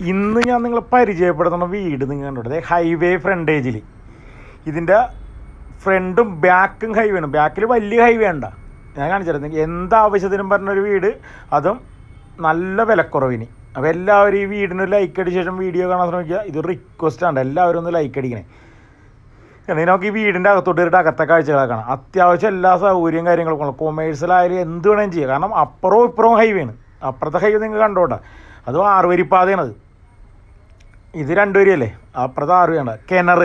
ഇന്ന് ഞാൻ നിങ്ങളെ പരിചയപ്പെടുത്തുന്ന വീട് നിങ്ങൾ കണ്ടോട്ടെ. ഹൈവേ ഫ്രണ്ടേജിൽ ഇതിന്റെ ഫ്രണ്ടും ബാക്കും ഹൈവേ ആണ്. ബാക്കിൽ വലിയ ഹൈവേ ഉണ്ട ഞാൻ കാണിച്ചിരുന്നു എന്ത് ആവശ്യത്തിനും പറഞ്ഞൊരു വീട്. അതും നല്ല വിലക്കുറവിന്. അപ്പോൾ എല്ലാവരും ഈ വീടിന് ലൈക്ക് അടിച്ച ശേഷം വീഡിയോ കാണാൻ ശ്രമിക്കുക. ഇത് റിക്വസ്റ്റ് ആണ് എല്ലാവരും ഒന്ന് ലൈക്ക് അടിക്കണേ. എന്തെങ്കിലും നമുക്ക് ഈ വീടിന്റെ അകത്തോട്ട് ഒരു അകത്തെ കാഴ്ചകളൊക്കെ കാണാം. അത്യാവശ്യം എല്ലാ സൗകര്യം കാര്യങ്ങളും ഉള്ളു കൊമേഴ്സ്യലായാലും എന്ത് വേണമെങ്കിലും ചെയ്യുക കാരണം അപ്പുറവും ഇപ്പുറവും ഹൈവേ ആണ്. അപ്പുറത്തെ ഹൈവേ നിങ്ങൾ കണ്ടോട്ടെ. അതും ആറുവരിപ്പാതയാണത് ഇത് രണ്ടുപേരല്ലേ? അപ്പുറത്ത് ആറ് വേണ്ട കിണർ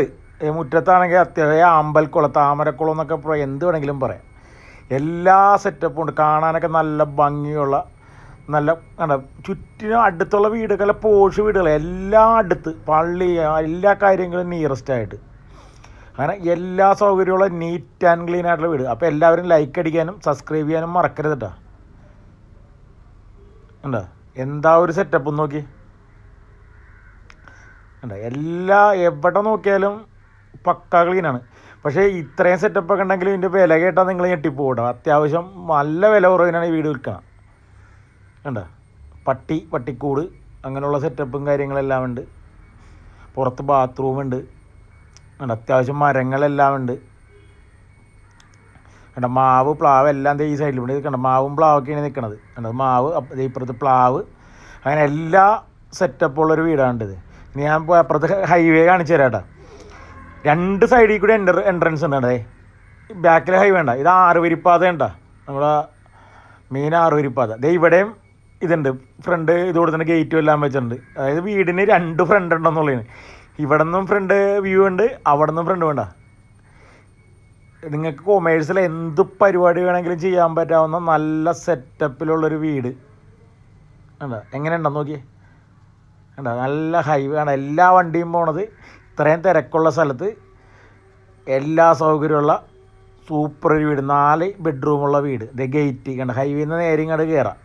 മുറ്റത്താണെങ്കിൽ അത്യാവശ്യം അമ്പൽക്കുളം താമരക്കുളം എന്നൊക്കെ പറയാം. എന്ത് വേണമെങ്കിലും പറയാം. എല്ലാ സെറ്റപ്പും ഉണ്ട്. കാണാനൊക്കെ നല്ല ഭംഗിയുള്ള നല്ല കണ്ട? ചുറ്റിനും അടുത്തുള്ള വീടുകൾ പോഷ് വീടുകൾ എല്ലാം അടുത്ത് പള്ളി എല്ലാ കാര്യങ്ങളും നിയറസ്റ്റ് ആയിട്ട്. അങ്ങനെ എല്ലാ സൗകര്യമുള്ള നീറ്റ് ആൻഡ് ക്ലീൻ ആയിട്ടുള്ള വീട്. അപ്പോൾ എല്ലാവരും ലൈക്ക് അടിക്കാനും സബ്സ്ക്രൈബ് ചെയ്യാനും മറക്കരുത് കേട്ടോ എന്താ ഒരു സെറ്റപ്പ് നോക്കി ഉണ്ടോ എല്ലാ എവിടെ നോക്കിയാലും പക്ക ക്ലീനാണ് പക്ഷേ ഇത്രയും സെറ്റപ്പൊക്കെ ഉണ്ടെങ്കിൽ ഇതിന്റെ വില കേട്ടാൽ നിങ്ങൾ ഞെട്ടിപ്പോടാം അത്യാവശ്യം നല്ല വില കുറവിനാണ് ഈ വീട് വിൽക്കണം കണ്ടോ? പട്ടി പട്ടിക്കൂട് അങ്ങനെയുള്ള സെറ്റപ്പും കാര്യങ്ങളെല്ലാം ഉണ്ട്. പുറത്ത് ബാത്റൂം ഉണ്ട്. ഉണ്ട് അത്യാവശ്യം മരങ്ങളെല്ലാം ഉണ്ട്. കണ്ട? മാവ് പ്ലാവ് എല്ലാം ഈ സൈഡിലുണ്ട് കണ്ട? മാവും പ്ലാവൊക്കെയാണ് നിൽക്കണത് കണ്ടത് മാവ് ഇപ്പുറത്ത് പ്ലാവ്. അങ്ങനെ എല്ലാ സെറ്റപ്പുള്ളൊരു വീടാണ് ഇത്. ഇനി ഞാൻ അപ്പുറത്ത് ഹൈവേ കാണിച്ചു തരാം കേട്ടോ. രണ്ട് സൈഡിൽ കൂടി എന്റർ എൻട്രൻസ് ഉണ്ട് അതെ ബാക്കിലെ ഹൈവേ ഉണ്ട. ഇത് ആറുവരിപ്പാത ഉണ്ട നമ്മളെ മെയിൻ ആറുവരിപ്പാത. ദേ ഇവിടെയും ഇതുണ്ട്. ഫ്രണ്ട് ഇത് കൊടുത്തിട്ട് ഗേറ്റും എല്ലാം വെച്ചിട്ടുണ്ട്. അതായത് വീടിന് രണ്ട് ഫ്രണ്ട് ഉണ്ടെന്നുള്ളതാണ്. ഇവിടെ നിന്നും ഫ്രണ്ട് വ്യൂ ഉണ്ട് അവിടെ നിന്നും ഫ്രണ്ട് വേണ്ട നിങ്ങൾക്ക് കൊമേഴ്സിൽ എന്ത് പരിപാടി വേണമെങ്കിലും ചെയ്യാൻ പറ്റാവുന്ന നല്ല സെറ്റപ്പിലുള്ളൊരു വീട്. കണ്ടോ? എങ്ങനെ നോക്കിയേ. കണ്ടോ? നല്ല ഹൈവേ ആണ്. എല്ലാ വണ്ടിയും പോണത് ഇത്രയും തിരക്കുള്ള സ്ഥലത്ത്. എല്ലാ സൗകര്യമുള്ള സൂപ്പർ ഒരു വീട്. നാല് ബെഡ്റൂമുള്ള വീട്. ഇത് ഗേറ്റ് കണ്ട? ഹൈവേ നിന്ന് നേരെ ഇങ്ങോട്ട് കയറാം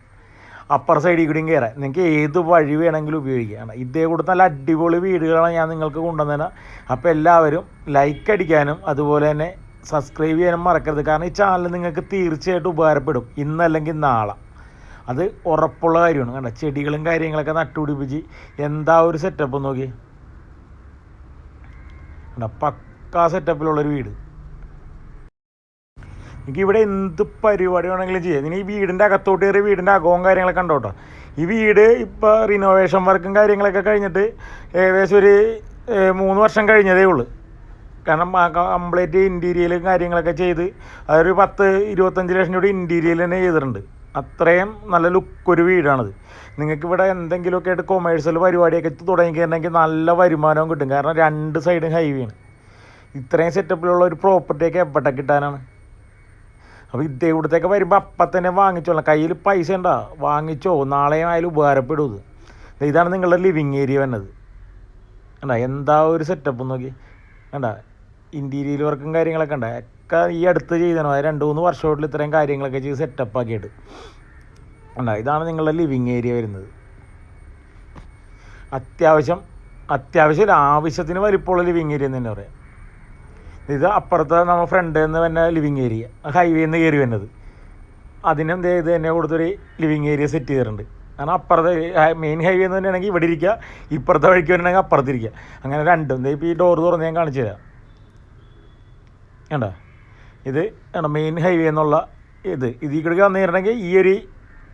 അപ്പർ സൈഡിൽ കൂടിയും കയറാം നിങ്ങൾക്ക് ഏത് വഴി വേണമെങ്കിലും ഉപയോഗിക്കാം. ഇതേ കൂടെ നല്ല അടിപൊളി വീടുകളാണ് ഞാൻ നിങ്ങൾക്ക് കൊണ്ടുവന്നത് അപ്പോൾ എല്ലാവരും ലൈക്ക് അടിക്കാനും അതുപോലെ തന്നെ സബ്സ്ക്രൈബ് ചെയ്യാനും മറക്കരുത്. കാരണം ഈ ചാനൽ നിങ്ങൾക്ക് തീർച്ചയായിട്ടും ഉപകാരപ്പെടും. ഇന്നല്ലെങ്കിൽ നാളെ. അത് ഉറപ്പുള്ള കാര്യമാണ്. കണ്ട? ചെടികളും കാര്യങ്ങളൊക്കെ നട്ടുപിടിപ്പിച്ച് എന്താ ഒരു സെറ്റപ്പ് നോക്കി കണ്ട? പക്കാ സെറ്റപ്പിലുള്ളൊരു വീട്. എനിക്ക് ഇവിടെ എന്ത് പരിപാടി വേണമെങ്കിലും ചെയ്യാം. ഇനി ഈ വീടിന്റെ അകത്തോട്ട് കയറി വീടിന്റെ അകവും കാര്യങ്ങളൊക്കെ ഉണ്ടോ ഈ വീട് ഇപ്പോൾ റിനോവേഷൻ വർക്കും കാര്യങ്ങളൊക്കെ കഴിഞ്ഞിട്ട് ഏകദേശം ഒരു മൂന്ന് വർഷം കഴിഞ്ഞതേ ഉള്ളൂ. കാരണം കംപ്ലീറ്റ് ഇന്റീരിയലും കാര്യങ്ങളൊക്കെ ചെയ്ത് അതൊരു പത്ത് ഇരുപത്തഞ്ച് ലക്ഷം രൂപ ഇന്റീരിയൽ തന്നെ ചെയ്തിട്ടുണ്ട്. അത്രയും നല്ല ലുക്ക് ഒരു വീടാണത്. നിങ്ങൾക്ക് ഇവിടെ എന്തെങ്കിലുമൊക്കെ ആയിട്ട് കൊമേഴ്സ്യൽ പരിപാടിയൊക്കെ തുടങ്ങിയിട്ടുണ്ടെങ്കിൽ നല്ല വരുമാനവും കിട്ടും. കാരണം രണ്ട് സൈഡും ഹൈവേ ആണ്. ഇത്രയും സെറ്റപ്പിലുള്ള ഒരു പ്രോപ്പർട്ടിയൊക്കെ എവിടെ കിട്ടാനാണ്? അപ്പോൾ ഇതേ ഇവിടത്തേക്ക് വരുമ്പോൾ അപ്പം തന്നെ വാങ്ങിച്ചോളാം. കയ്യിൽ പൈസ ഉണ്ടാ? വാങ്ങിച്ചോ. നാളെയും ആയാലും ഉപകാരപ്പെടും ഇത്. ഇതാണ് നിങ്ങളുടെ ലിവിങ് ഏരിയ വന്നത് കണ്ടാ എന്താ ഒരു സെറ്റപ്പ് നോക്കി. വേണ്ട ഇന്റീരിയൽ വർക്കും കാര്യങ്ങളൊക്കെ ഉണ്ട് ഈ അടുത്ത് ചെയ്തതാണ് രണ്ട് മൂന്ന് വർഷമായിട്ടുള്ള ഇത്രയും കാര്യങ്ങളൊക്കെ ചെയ്ത് സെറ്റപ്പ് ആക്കിയിട്ട്. കണ്ടാ? ഇതാണ് നിങ്ങളുടെ ലിവിങ് ഏരിയ വരുന്നത്. അത്യാവശ്യം അത്യാവശ്യം ആവശ്യത്തിന് വലിപ്പമുള്ള ലിവിങ് ഏരിയ എന്ന് തന്നെ പറയാം. ഇത് അപ്പുറത്തെ നമ്മൾ ഫ്രണ്ട് നിന്ന് തന്നെ ലിവിങ് ഏരിയ ഹൈവേ നിന്ന് കയറി വരുന്നത്. അതിനും ഇത് തന്നെ കൊടുത്തൊരു ലിവിങ് ഏരിയ സെറ്റ് ചെയ്തിട്ടുണ്ട്. കാരണം അപ്പുറത്തെ മെയിൻ ഹൈവേ എന്ന് തന്നെയാണെങ്കിൽ ഇവിടെ ഇരിക്കുക ഇപ്പുറത്തെ വഴിക്ക് വരണമെങ്കിൽ അപ്പുറത്തിരിക്കുക അങ്ങനെ രണ്ടും. ഇപ്പോൾ ഈ ഡോർ തുറന്ന് ഞാൻ കാണിച്ചു തരാം കണ്ടോ? ഇത് മെയിൻ ഹൈവേ എന്നുള്ള ഇത്. ഇതിൽ കൂടെ വന്നിരുന്നെങ്കിൽ ഈ ഒരു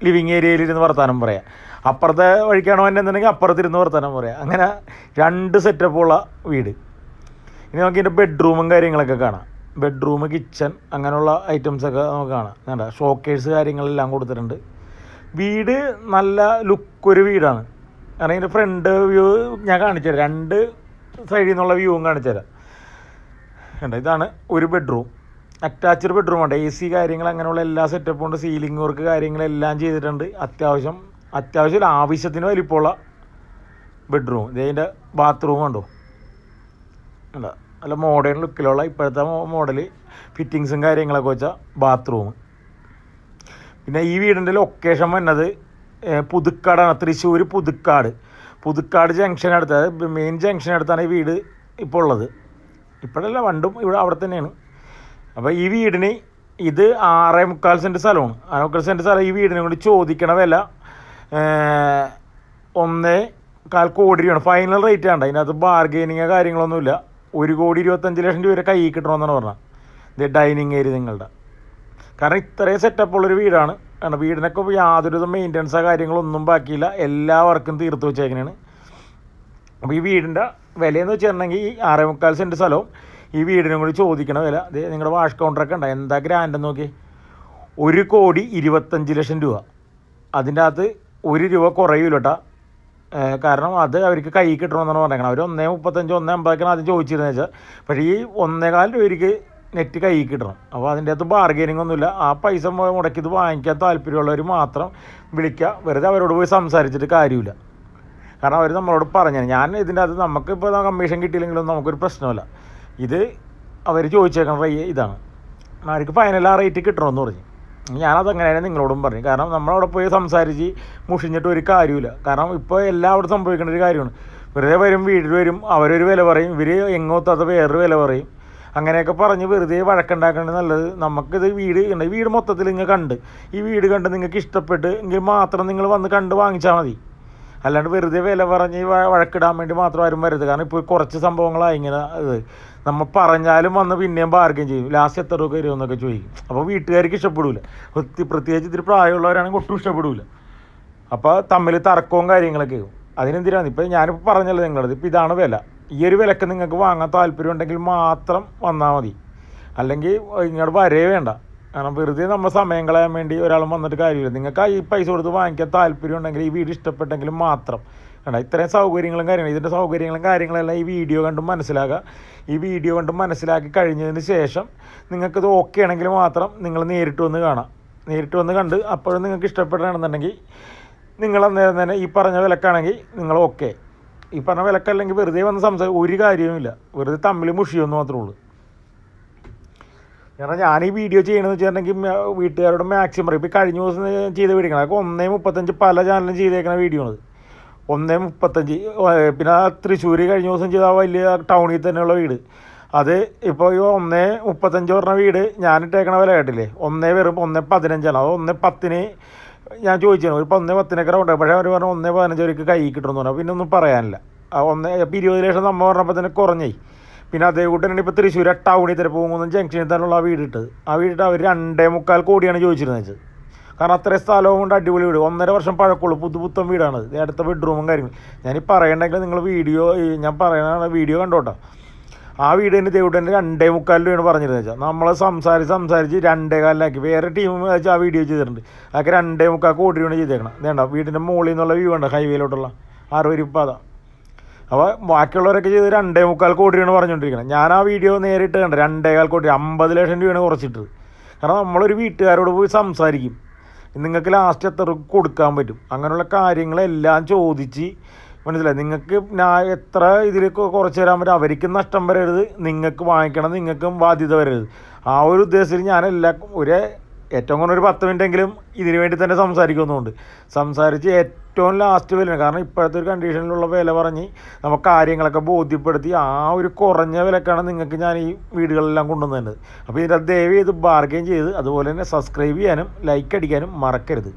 ലിവിങ് ഏരിയയിൽ ഇരുന്ന് വർത്താനം പറയാം. അപ്പുറത്തെ വഴിക്കാണോ എന്നുണ്ടെങ്കിൽ അപ്പുറത്തിരുന്ന് വർത്താനം പറയാം. അങ്ങനെ രണ്ട് സെറ്റപ്പുള്ള വീട്. ഇനി നമുക്ക് ഇതിന്റെ ബെഡ്റൂമും കാര്യങ്ങളൊക്കെ കാണാം. ബെഡ്റൂം കിച്ചൺ അങ്ങനെയുള്ള ഐറ്റംസൊക്കെ നമുക്ക് കാണാം. വേണ്ട ഷോക്കേഴ്സ് കാര്യങ്ങളെല്ലാം കൊടുത്തിട്ടുണ്ട്. വീട് നല്ല ലുക്ക് ഒരു വീടാണ്. കാരണം ഇതിന്റെ ഫ്രണ്ട് വ്യൂ ഞാൻ കാണിച്ചു തരാം. രണ്ട് സൈഡിൽ നിന്നുള്ള വ്യൂവും കാണിച്ചു തരാം. കണ്ടോ ഇതാണ് ഒരു ബെഡ്റൂം അറ്റാച്ച്ഡ് ബെഡ്റൂം ഉണ്ട്. എ സി കാര്യങ്ങൾ അങ്ങനെയുള്ള എല്ലാ സെറ്റപ്പും ഉണ്ട്. സീലിംഗ് വർക്ക് കാര്യങ്ങളെല്ലാം ചെയ്തിട്ടുണ്ട്. അത്യാവശ്യം അത്യാവശ്യം ആവശ്യത്തിന് വലിപ്പമുള്ള ബെഡ്റൂം ഇതിന്റെ ബാത്റൂം ഉണ്ടോ ഉണ്ട് നല്ല മോഡേൺ ലുക്കിലുള്ള ഇപ്പോഴത്തെ മോഡൽ ഫിറ്റിങ്സും കാര്യങ്ങളൊക്കെ വെച്ച ബാത്റൂം പിന്നെ ഈ വീടിന്റെ ലൊക്കേഷൻ വന്നത് പുതുക്കാടാണ്. തൃശ്ശൂർ പുതുക്കാട്. പുതുക്കാട് ജംഗ്ഷൻ അടുത്ത് മെയിൻ ജംഗ്ഷൻ അടുത്താണ് ഈ വീട് ഇപ്പോൾ ഉള്ളത്. ഇപ്പോഴല്ല വണ്ടും ഇവിടെ അവിടെ തന്നെയാണ്. അപ്പോൾ ഈ വീടിന് ഇത് ആറേ മുക്കാൽ സെന്റ് സ്ഥലമാണ്. ആറേ മുക്കാൽ സെന്റ് സ്ഥലം ഈ വീടിനെ കൊണ്ട് ചോദിക്കണ വില ഒന്നേ കാൽ കോടി രൂപയാണ്. ഫൈനൽ റേറ്റ് ആണ്. അതിനകത്ത് ബാർഗെയിനിങ് കാര്യങ്ങളൊന്നുമില്ല. ഒരു കോടി ഇരുപത്തഞ്ച് ലക്ഷം രൂപ വരെ കൈ കിട്ടണമെന്നാണ് പറഞ്ഞത്. ഇത് ഡൈനിങ് ഏരിയ നിങ്ങളുടെ. കാരണം ഇത്രയും സെറ്റപ്പ് ഉള്ളൊരു വീടാണ്. കാരണം വീടിനൊക്കെ യാതൊരു യാതൊരുവിധ മെയിന്റനൻസോ കാര്യങ്ങളൊന്നും ബാക്കിയില്ല. എല്ലാ വർക്കും തീർത്ത് വെച്ചേക്കണേണ്. അപ്പോൾ ഈ വീടിന്റെ വിലയെന്ന് വെച്ചിട്ടുണ്ടെങ്കിൽ ഈ ആറേ മുക്കാൽ സെന്റ് സ്ഥലവും ഈ വീടിനും കൂടി ചോദിക്കണ വില. നിങ്ങളുടെ വാഷ് കൗണ്ടറൊക്കെ ഉണ്ട്? എന്താ ഗ്രാൻഡ് നോക്കി ഒരു കോടി ഇരുപത്തഞ്ച് ലക്ഷം രൂപ. അതിന്റെ അകത്ത് ഒരു രൂപ കുറയൂല കേട്ടോ കാരണം അത് അവർക്ക് കൈ കിട്ടണമെന്നാണ് പറഞ്ഞത് അവർ ഒന്നേ മുപ്പത്തഞ്ച് ഒന്നേ അമ്പതൊക്കെയാണ് ആദ്യം ചോദിച്ചിരുന്നത് വെച്ചാൽ പക്ഷേ ഈ ഒന്നേകാൽ രൂപയ്ക്ക് നെറ്റ് കൈ കിട്ടണം. അപ്പോൾ അതിന്റെ അകത്ത് ബാർഗെയിനിങ് ഒന്നുമില്ല. ആ പൈസ മുടക്കി ഇത് വാങ്ങിക്കാൻ താല്പര്യമുള്ളവർ മാത്രം വിളിക്കുക വെറുതെ അവരോട് പോയി സംസാരിച്ചിട്ട് കാര്യമില്ല. കാരണം അവർ നമ്മളോട് പറഞ്ഞു ഞാൻ ഇതിന്റെ അകത്ത് നമുക്കിപ്പോൾ കമ്മീഷൻ കിട്ടിയില്ലെങ്കിലും നമുക്കൊരു പ്രശ്നമല്ല ഇത് അവർ ചോദിച്ചേക്കണ റേ ഇതാണ്. അവർക്ക് ഫൈനൽ ആ റേറ്റ് കിട്ടണമെന്ന് പറഞ്ഞു. ഞാനത് അങ്ങനെയാണ് നിങ്ങളോടും പറഞ്ഞു കാരണം നമ്മളവിടെ പോയി സംസാരിച്ച് മുഷിഞ്ഞിട്ട് ഒരു കാര്യമില്ല കാരണം ഇപ്പോൾ അവിടെ സംഭവിക്കേണ്ട ഒരു കാര്യമാണ്. വെറുതെ വരും വീട്ടിൽ വരും അവരൊരു വില പറയും ഇവർ എങ്ങോത്താത്ത വേറൊരു വില പറയും. അങ്ങനെയൊക്കെ പറഞ്ഞ് വെറുതെ വഴക്കുണ്ടാക്കേണ്ടത് നല്ലത്. നമുക്കിത് വീട് ഉണ്ട് വീട് മൊത്തത്തിൽ നിങ്ങൾ കണ്ട് ഈ വീട് കണ്ട് നിങ്ങൾക്ക് ഇഷ്ടപ്പെട്ട് എങ്കിൽ മാത്രം നിങ്ങൾ വന്ന് കണ്ട് വാങ്ങിച്ചാൽ മതി. അല്ലാണ്ട് വെറുതെ വില പറഞ്ഞ് വഴക്കിടാൻ വേണ്ടി മാത്രം ആരും വരരുത്. കാരണം ഇപ്പോൾ കുറച്ച് സംഭവങ്ങളായി ഇങ്ങനെ ഇത്. നമ്മൾ പറഞ്ഞാലും വന്ന് പിന്നെയും ബാർഗൻ ചെയ്യും. ലാസ്റ്റ് എത്ര രൂപ വരുമെന്നൊക്കെ ചോദിക്കും. അപ്പോൾ വീട്ടുകാർക്ക് ഇഷ്ടപ്പെടില്ല പ്രത്യേകിച്ച് ഇത്തിരി പ്രായമുള്ളവരാണെങ്കിൽ ഒട്ടും ഇഷ്ടപ്പെടില്ല അപ്പോൾ തമ്മിൽ തർക്കവും കാര്യങ്ങളൊക്കെ അതിനെന്തിനാണ്? ഇപ്പോൾ ഞാനിപ്പോൾ പറഞ്ഞല്ലോ നിങ്ങളത് ഇപ്പോൾ ഇതാണ് വില. ഈ ഒരു വിലക്ക് നിങ്ങൾക്ക് വാങ്ങാൻ താല്പര്യം ഉണ്ടെങ്കിൽ മാത്രം വന്നാൽ മതി. അല്ലെങ്കിൽ ഇങ്ങോട്ട് വരേ വേണ്ട. കാരണം വെറുതെ നമ്മൾ സമയം കളയാൻ വേണ്ടി ഒരാൾ വന്നിട്ട് കാര്യമില്ല. നിങ്ങൾക്ക് ഈ പൈസ കൊടുത്ത് വാങ്ങിക്കാൻ താല്പര്യം ഉണ്ടെങ്കിൽ ഈ വീട് ഇഷ്ടപ്പെട്ടെങ്കിൽ മാത്രം. കണ്ട ഇത്രയും സൗകര്യങ്ങളും കാര്യങ്ങളും ഇതിന്റെ സൗകര്യങ്ങളും കാര്യങ്ങളെല്ലാം ഈ വീഡിയോ കണ്ട് മനസ്സിലാക്കുക. ഈ വീഡിയോ കണ്ട് മനസ്സിലാക്കി കഴിഞ്ഞതിന് ശേഷം നിങ്ങൾക്കിത് ഓക്കെ ആണെങ്കിൽ മാത്രം നിങ്ങൾ നേരിട്ട് വന്ന് കാണാം. നേരിട്ട് വന്ന് കണ്ട് അപ്പോഴും നിങ്ങൾക്ക് ഇഷ്ടപ്പെടുകയാണെന്നുണ്ടെങ്കിൽ നിങ്ങൾ അന്നേരം തന്നെ ഈ പറഞ്ഞ വിലക്കാണെങ്കിൽ നിങ്ങൾ ഓക്കെ ഈ പറഞ്ഞ വിലക്കല്ലെങ്കിൽ വെറുതെ വന്ന് സംസാരിക്കും ഒരു കാര്യവുമില്ല. വെറുതെ തമ്മിൽ മുഷിയൊന്നും മാത്രമേ ഉള്ളൂ. കാരണം ഞാൻ ഈ വീഡിയോ ചെയ്യണമെന്ന് വെച്ചിട്ടുണ്ടെങ്കിൽ വീട്ടുകാരോട് മാക്സിമം പറയും. ഇപ്പോൾ കഴിഞ്ഞ ദിവസം ചെയ്ത വീഡിയോ അതൊക്കെ ഒന്നേ മുപ്പത്തഞ്ച് പല ചാനലും ചെയ്തേക്കുന്ന വീഡിയോ ആണ് ഒന്നേ മുപ്പത്തഞ്ച് പിന്നെ ആ തൃശ്ശൂർ കഴിഞ്ഞ ദിവസം ചെയ്ത വലിയ ടൗണിൽ തന്നെയുള്ള വീട്. അത് ഇപ്പോൾ ഈ ഒന്നേ മുപ്പത്തഞ്ച് പറഞ്ഞ വീട് ഞാൻ ഇട്ടേക്കണ വില കേട്ടില്ലേ? ഒന്നേ വെറും ഒന്നേ പതിനഞ്ചാണ്. അത് ഒന്നേ പത്തിന് ഞാൻ ചോദിച്ചു ഒരു ഒന്നേ പത്തിനൊക്കെ ഉണ്ട് പക്ഷേ അവർ പറഞ്ഞു ഒന്നേ പതിനഞ്ച് അവർക്ക് കൈ കിട്ടുമെന്ന് പറഞ്ഞു. പിന്നെ ഒന്നും പറയാനില്ല. ഒന്നേ ഇപ്പം ഇരുപത് ലക്ഷം നമ്മൾ പറഞ്ഞപ്പോൾ തന്നെ കുറഞ്ഞേ പിന്നെ തന്നെ ഇപ്പോൾ തൃശ്ശൂർ ടൗണിൽ തന്നെ പോകുന്ന ജംഗ്ഷനിൽ തന്നെയുള്ള ആ വീടിട്ട്. ആ വീടിട്ട് അവർ രണ്ടേ മുക്കാൽ കോടിയാണ് ചോദിച്ചിരുന്നത്. കാരണം അത്രയും സ്ഥലവും കൊണ്ട് അടിപൊളി വീട്. ഒന്നര വർഷം പഴക്കമുള്ളൂ പുതുപുത്തൻ പുത്തൻ വീടാണ് അടുത്ത ബെഡ്റൂമും കാര്യങ്ങളും. ഞാനീ പറയണ്ടെങ്കിൽ നിങ്ങൾ വീഡിയോ ഞാൻ പറയുന്ന വീഡിയോ കണ്ടോട്ടോ. ആ വീട് തന്നെ ദേവിട്ടന്റെ രണ്ടേ മുക്കാൽ രൂപയാണ് പറഞ്ഞിരുന്നത് വെച്ചാൽ നമ്മൾ സംസാരിച്ച് സംസാരിച്ച് രണ്ടേ കാലിലാക്കി. വേറെ ടീം വെച്ചാൽ ആ വീഡിയോ ചെയ്തിട്ടുണ്ട്. അതൊക്കെ രണ്ടേ മുക്കാൽ കോടി രൂപയാണ് ചെയ്തേക്കണം. വേണ്ട വീടിന്റെ മുകളിൽ നിന്നുള്ള വ്യൂ ഉണ്ട് ഹൈവേയിലോട്ടുള്ള അറുപരിപ്പാത അപ്പോൾ ബാക്കിയുള്ളവരൊക്കെ ചെയ്ത് രണ്ടേ മുക്കാൽ കോടി രൂപയാണ് പറഞ്ഞുകൊണ്ടിരിക്കുന്നത് ഞാൻ ആ വീഡിയോ നേരിട്ട് കണ്ട രണ്ടേകാൽ കോടി അമ്പത് ലക്ഷം രൂപയാണ് കുറച്ചിട്ടത്. കാരണം നമ്മളൊരു വീട്ടുകാരോട് പോയി സംസാരിക്കും. നിങ്ങൾക്ക് ലാസ്റ്റ് എത്ര കൊടുക്കാൻ പറ്റും? അങ്ങനെയുള്ള കാര്യങ്ങളെല്ലാം ചോദിച്ച് മനസ്സിലായി. നിങ്ങൾക്ക് ഞാൻ എത്ര ഇതിൽ കുറച്ച് തരാൻ പറ്റും? അവർക്കും നഷ്ടം വരരുത്. നിങ്ങൾക്ക് വാങ്ങിക്കണം നിങ്ങൾക്കും ബാധ്യത വരരുത്. ആ ഒരു ഉദ്ദേശത്തിൽ ഞാൻ ഒരു ഏറ്റവും കുറഞ്ഞ ഒരു പത്ത് മിനിറ്റെങ്കിലും ഇതിനു വേണ്ടി തന്നെ സംസാരിക്കുന്നുണ്ട് സംസാരിച്ച് ഏറ്റവും ലാസ്റ്റ് വില കാരണം ഇപ്പോഴത്തെ ഒരു കണ്ടീഷനിലുള്ള വില പറഞ്ഞ് നമുക്ക് കാര്യങ്ങളൊക്കെ ബോധ്യപ്പെടുത്തി ആ ഒരു കുറഞ്ഞ വിലക്കാണ് നിങ്ങൾക്ക് ഞാൻ ഈ വീടുകളെല്ലാം കൊണ്ടുവന്നത് അപ്പോൾ ഇതിന്റെ ദയവ് ചെയ്ത് ബാർഗെയിൻ ചെയ്ത് അതുപോലെ തന്നെ സബ്സ്ക്രൈബ് ചെയ്യാനും ലൈക്ക് അടിക്കാനും മറക്കരുത്.